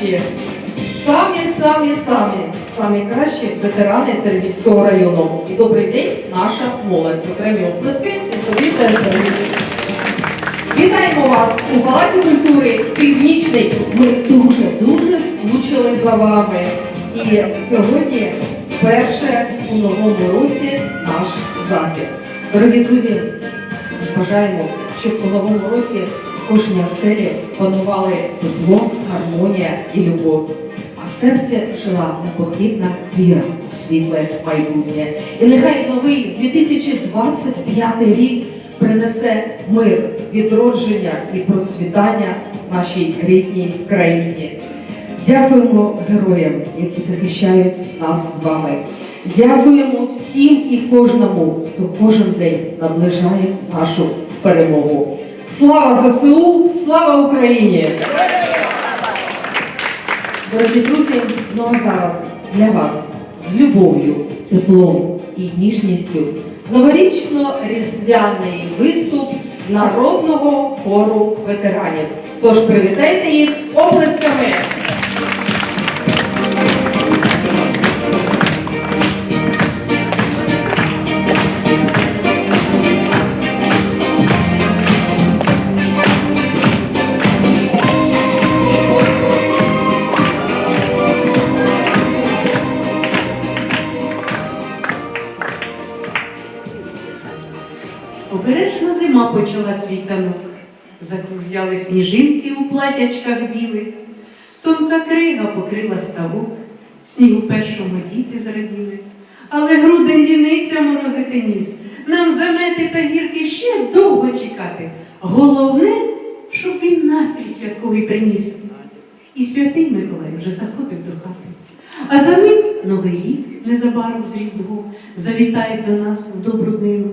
найкращі, самі, самі, самі, самі кращі ветерани Тернівського району. І добрий день, наша молодь. Окремі оплески і собі теж. Вітаємо вас у Палаці культури Північний. Ми дуже, дуже скучили за вами. І сьогодні вперше у новому році наш захід. Дорогі друзі, бажаємо, щоб у новому році кожній оселі панували тепло, гармонія і любов. А в серці жила непохитна віра у світле майбутнє. І нехай новий 2025 рік принесе мир, відродження і процвітання нашій рідній країні. Дякуємо героям, які захищають нас з вами. Дякуємо всім і кожному, хто кожен день наближає нашу перемогу. Слава ЗСУ! Слава Україні! Дорогі друзі, а зараз для вас з любов'ю, теплом і ніжністю новорічно-різдвяний виступ народного хору ветеранів. Тож привітайте їх оплесками! Обережно зима почала свій танок. Закружляли сніжинки у платячках білих. Тонка крига покрила ставок, снігу першому діти зраділи. Але грудень діниця морозити ніс. Нам замети та гірки ще довго чекати. Головне, щоб він настрій святковий приніс. І святий Миколай вже заходив до хати. А за ним новий рік незабаром з Різдвом завітає до нас в добру днину.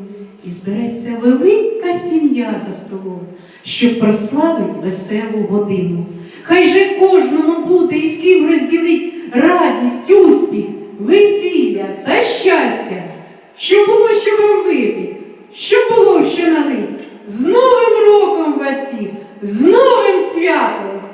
І збереться велика сім'я за столом, щоб прославить веселу годину. Хай же кожному буде і з ким розділить радість, успіх, весілля та щастя, що було, що вам випить, що було, що налить. З Новим роком вас всіх, з новим святом!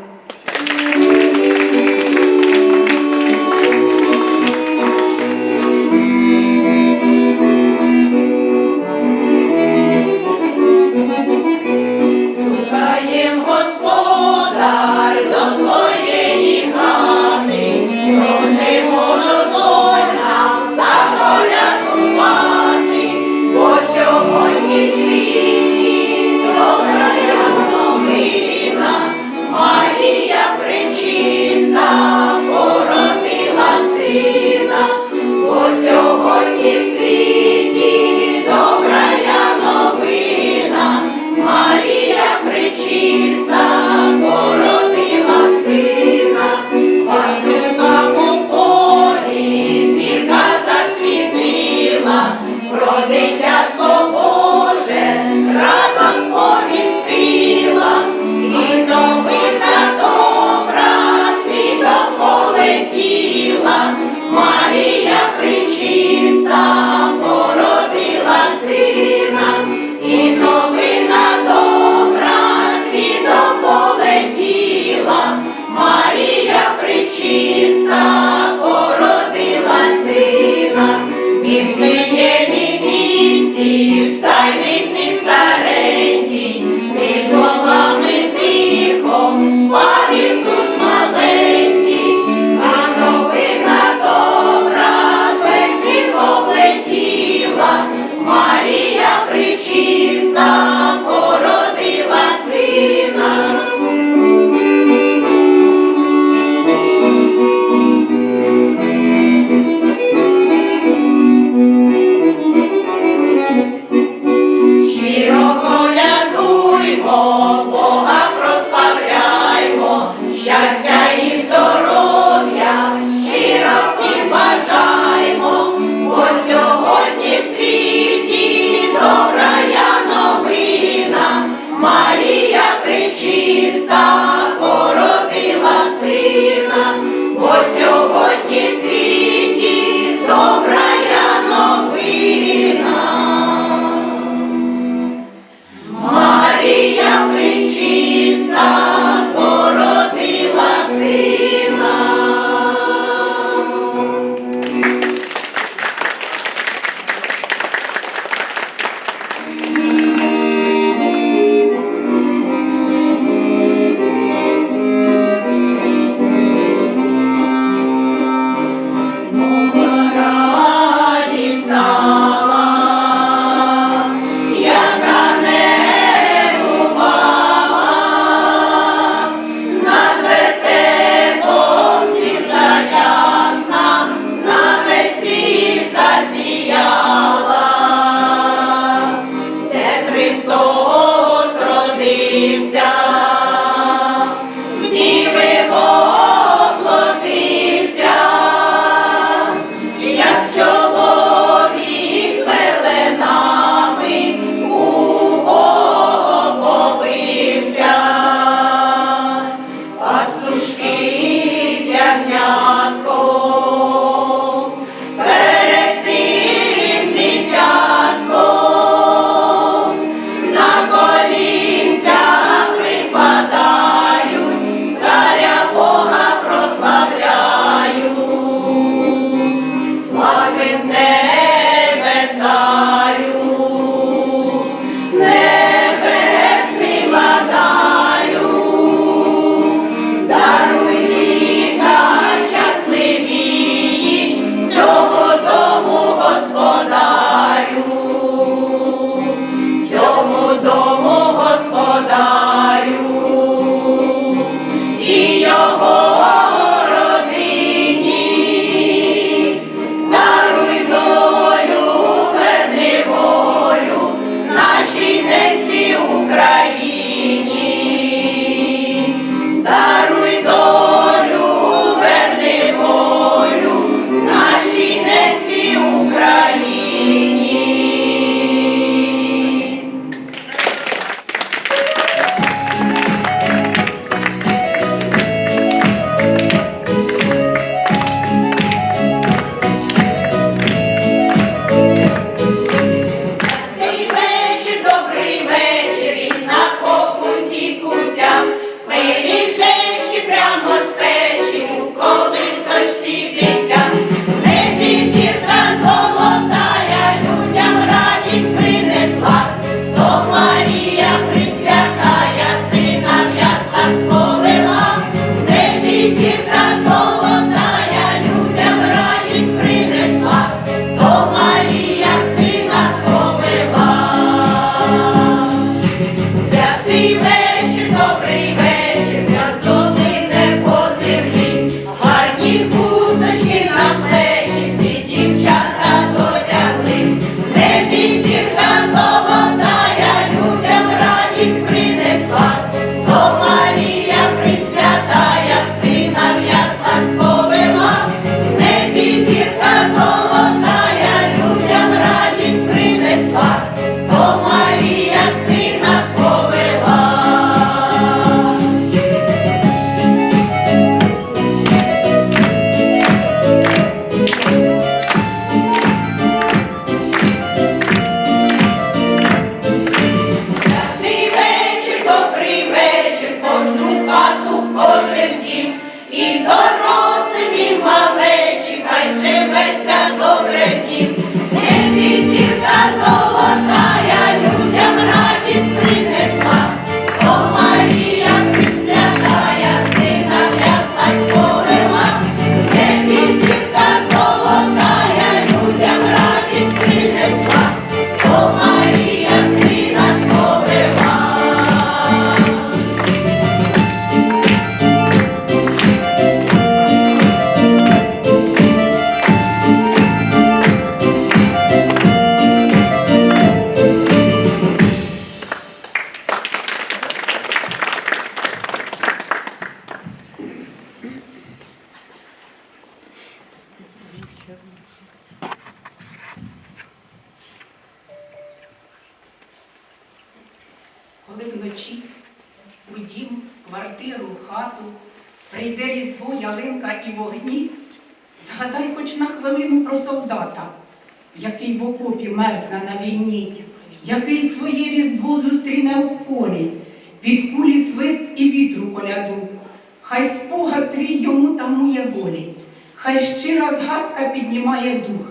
Хай спогад твій йому тамує болі, хай щира згадка піднімає дух,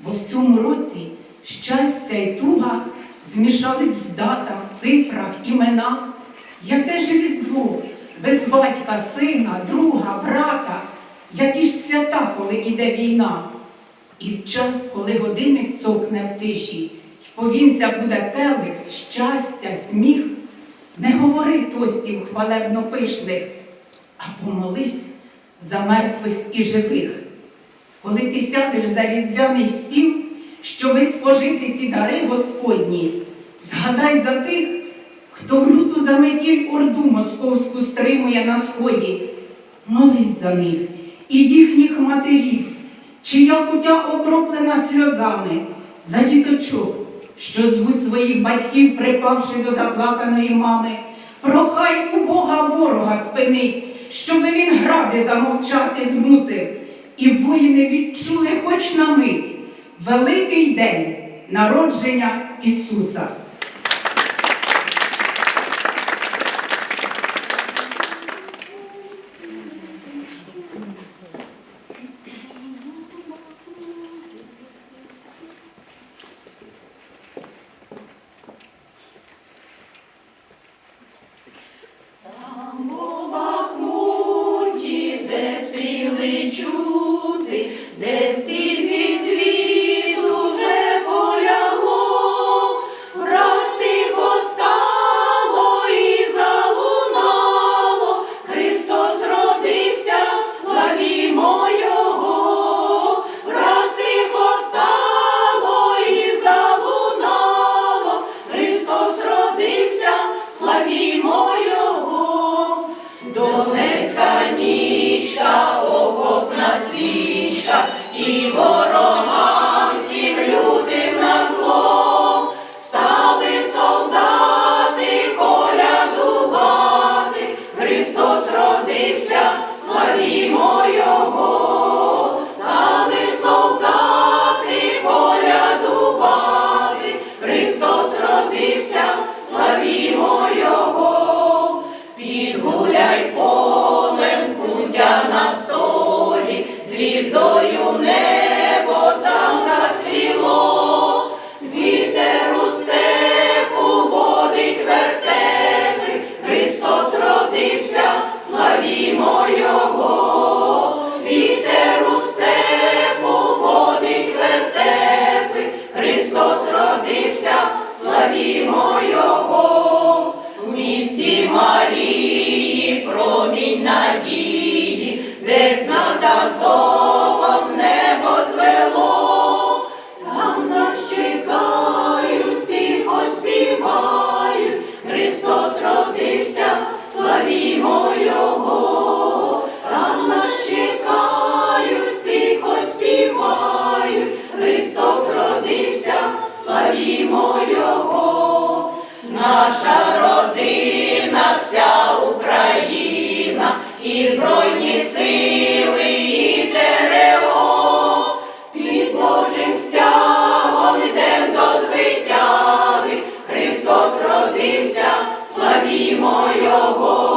бо в цьому році щастя й туга змішались в датах, цифрах, іменах. Яке ж різдво без батька, сина, друга, брата, які ж свята, коли іде війна. І в час, коли годинник цокне в тиші, й повінця буде келих, щастя, сміх, не говори тостів хвалебно пишних, а помолись за мертвих і живих. Коли ти сядеш за різдвяний стіл, щоби спожити ці дари Господні, згадай за тих, хто в люту заметіль орду московську стримує на сході. Молись за них і їхніх матерів, чия путя окроплена сльозами, за діточок, що звуть своїх батьків, припавши до заплаканої мами. Прохай у Бога ворога спинить, щоби він гради замовчати змусив, і воїни відчули хоч на мить великий день народження Ісуса. moją głową.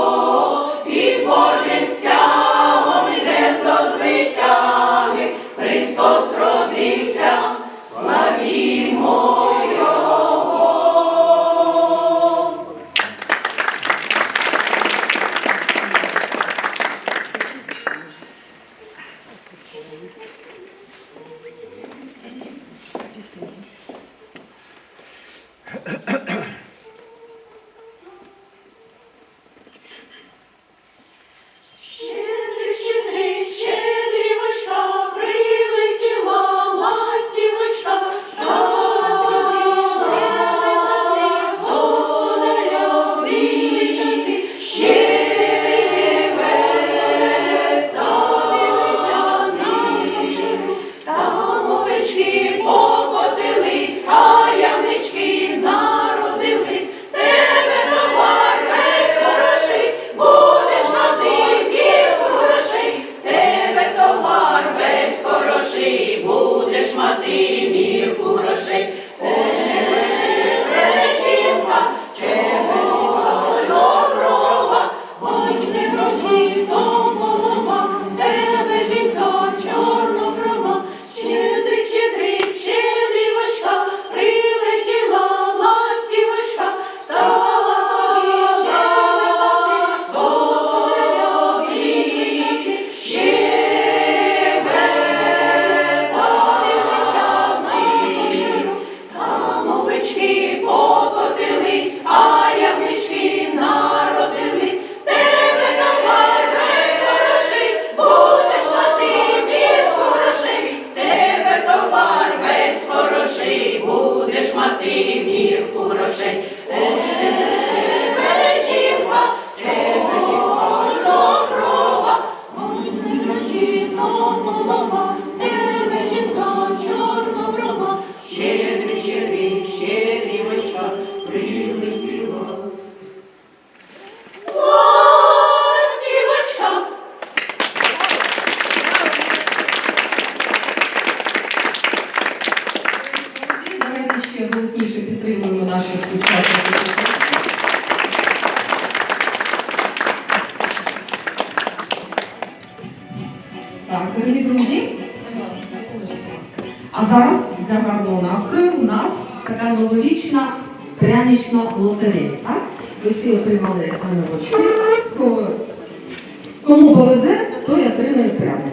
Кому повезе, той отримає прямо.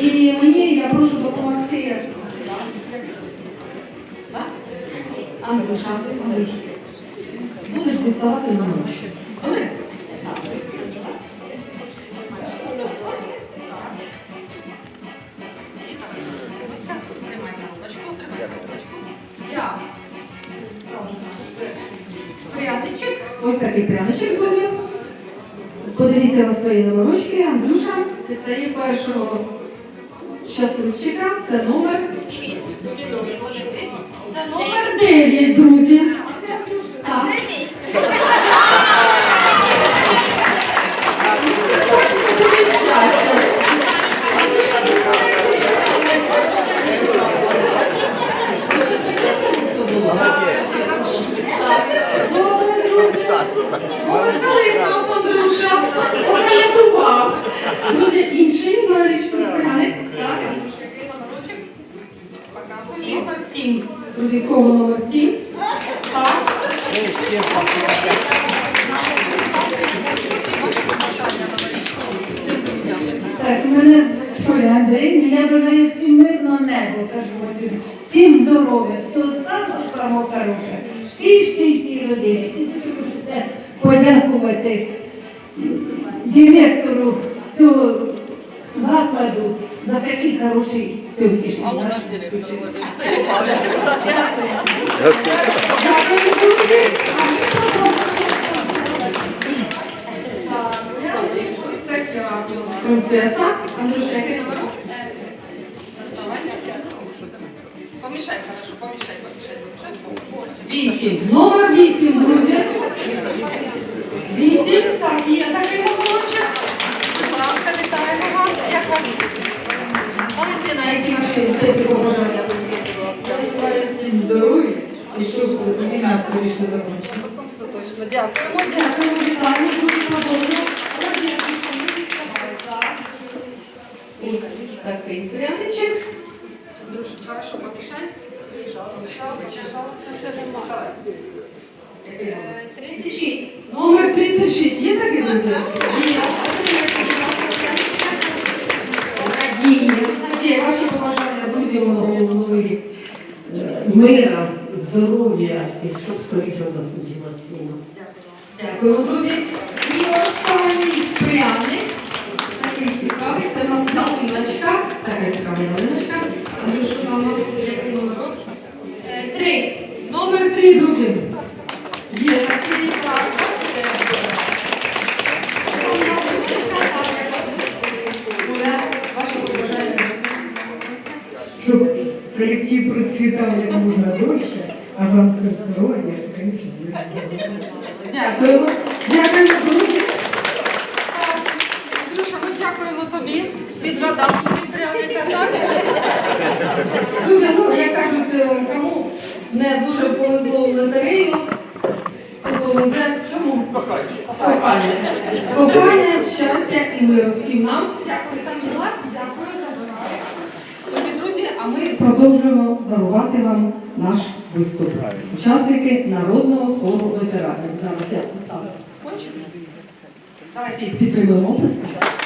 І мені я прошу допомогти. Андрюша, Андрюша, будеш діставати на мене. помішай, хорошо, помішай, помішай, помішай. Вісім. Номер вісім, друзі. Вісім. Так, є такий запорожчик. Будь ласка, вітаємо вас. Як вам? Валентина, які ваші цей побажання? Здоров'я і щоб війна скоріше закінчилася. Це точно. Дякуємо, дякуємо, вітаємо. Дуже подобно. Такий прям. 36. Номер 36. Є такі називки? Є. Ваші побажання друзям новий рік. Мира, здоров'я і щоб скоріше закінчилась війна. Дякую. Дякую, друзі. І Оксана Пряник. Такий цікавий. Це у нас Галиночка. Така цікава. номер 3, друзі. учасники народного хору ветеранів. Зараз я поставлю. Давайте підтримуємо підтримуємо.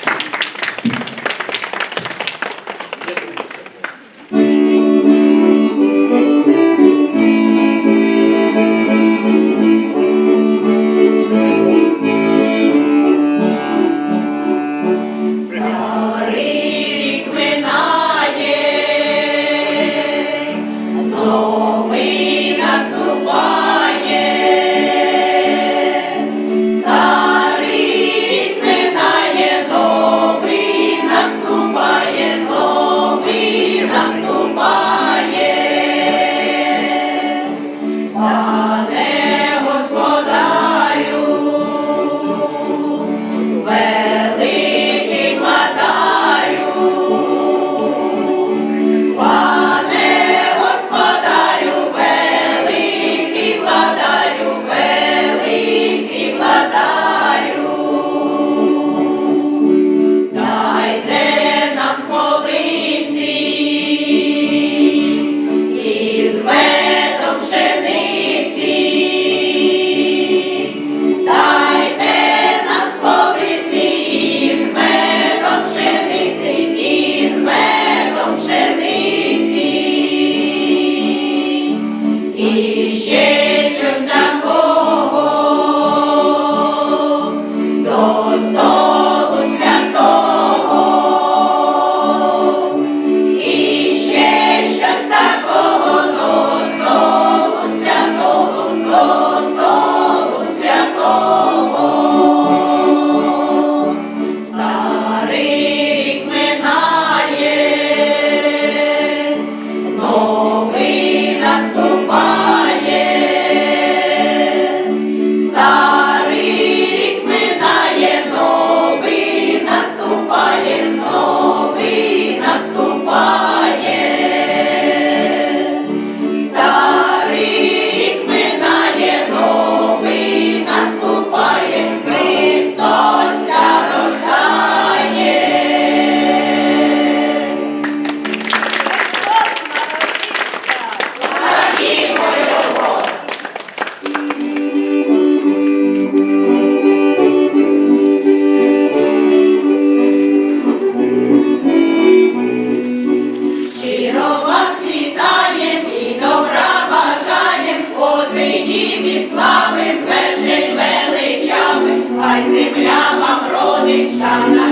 shall not.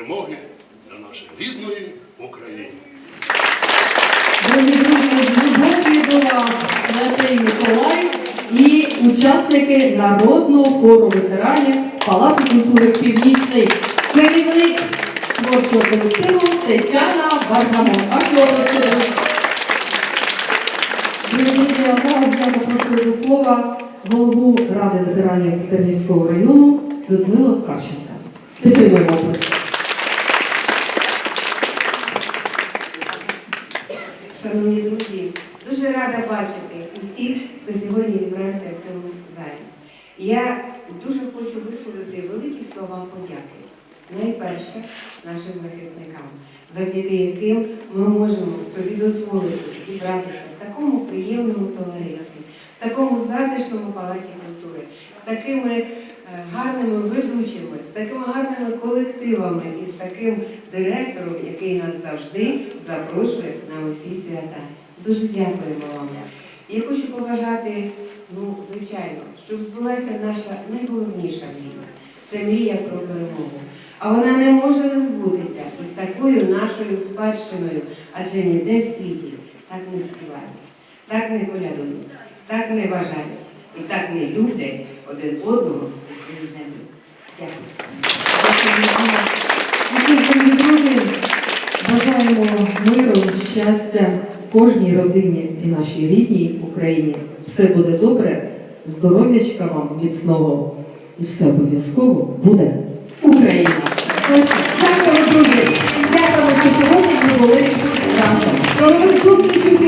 Перемоги для нашої рідної України. Дорогі друзі, з до вас, Святий Миколай і учасники народного хору ветеранів Палацу культури Північний, керівник творчого колективу Тетяна Баргамон. Ваші області. Дорогі друзі, а зараз я запрошую до слова голову Ради ветеранів Тернівського району Людмилу Харченка. Підтримуємо область. Шановні друзі, дуже рада бачити усіх, хто сьогодні зібрався в цьому залі. Я дуже хочу висловити великі слова подяки. Найперше нашим захисникам, завдяки яким ми можемо собі дозволити зібратися в такому приємному товаристві, в такому затишному палаці культури, з такими е, гарними з такими гарними колективами і з таким директором, який нас завжди запрошує на усі свята. Дуже дякуємо вам. Я хочу побажати, ну, звичайно, щоб збулася наша найголовніша мрія. Це мрія про перемогу. А вона не може не збутися із такою нашою спадщиною, адже ніде в світі так не співають, так не колядують, так не вважають і так не люблять один одного і свою землю. Дякую. Бажаємо миру, щастя кожній родині і нашій рідній Україні. Все буде добре, здоров'ячка вам міцного і все обов'язково буде Україна. Дякую, друзі. Дякую, що сьогодні ми були разом. До